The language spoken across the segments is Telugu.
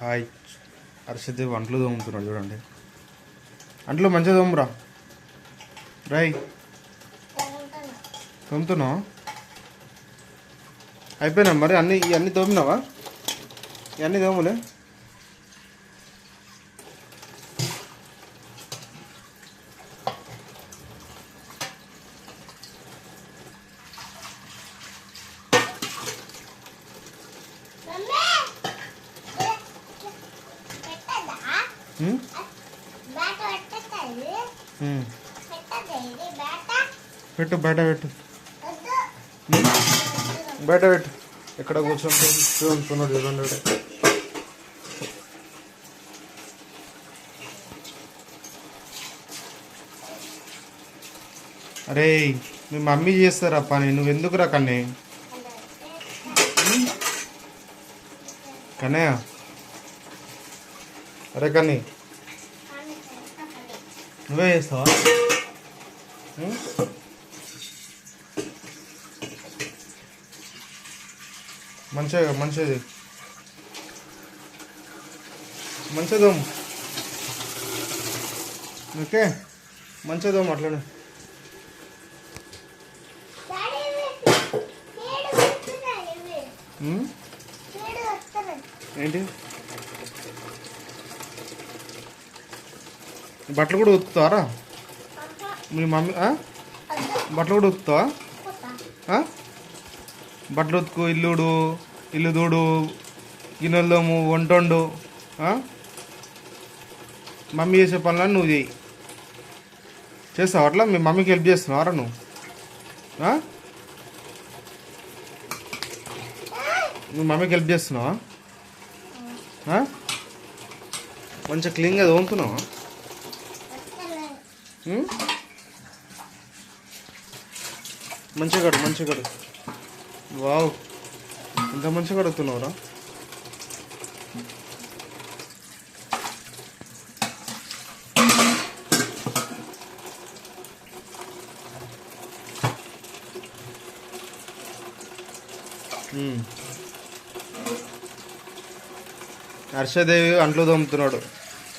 హాయ్. హర్షద్ అంట్లు తోముతున్నాడు చూడండి. అంట్లు మంచిగా తోమురా. రై. తోముతున్నావా? అయిపోయినా మరి అన్ని ఇవన్నీ తోమినావా? ఇవన్నీ తోములే. Mama! పెట్టు బయట పెట్టు? బయట పెట్టు. ఎక్కడ చూడండి ఈడ. అరే మీ మమ్మీ చేస్తారా పని? నువ్వు ఎందుకు రా కన్నీ కన్నయ్య? అరే కన్నీ నువ్వే చేస్తావా? మంచిగా మంచిది మంచిదోం ఓకే? మంచిదోం అట్లనే? ఏంటి? బట్టలు కూడా ఉతుకుతారా మీ మమ్మీ బట్టలు కూడా ఉతుకుతావా? బట్టలు ఉతుకు ఇల్లుడు ఇల్లు దూడు గిన్నెల్లోము వంటండు మమ్మీ చేసే పనులను నువ్వు చేయి. చేస్తావు అట్లా? మీ మమ్మీకి హెల్ప్ చేస్తున్నావారా నువ్వు? మీ మమ్మీకి హెల్ప్ చేస్తున్నావా? మంచిగా క్లీన్గా తోముతున్నావా? మంచిగా కడు మంచిగా కడు. వావ్. ఇంత మంచిగా కడుగుతున్నావురా. హర్షదేవి అంట్లు తోముతున్నాడు.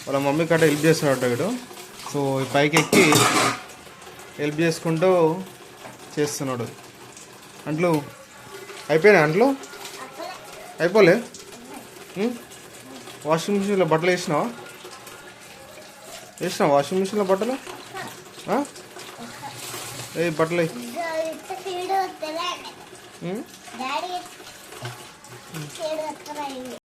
వాళ్ళ మమ్మీ కట్ట హెల్ప్ చేస్తున్నాడు వీడు. సో పైకి ఎక్కి హెల్ప్ చేసుకుంటూ చేస్తున్నాడు. అంట్లు అయిపోయినాయి అంట్లు? అయిపోలే? వాషింగ్ మిషన్లో బట్టలు వేసినావా? వేసినావా వాషింగ్ మిషన్లో బట్టలు? ఏ బట్టలు వేయి.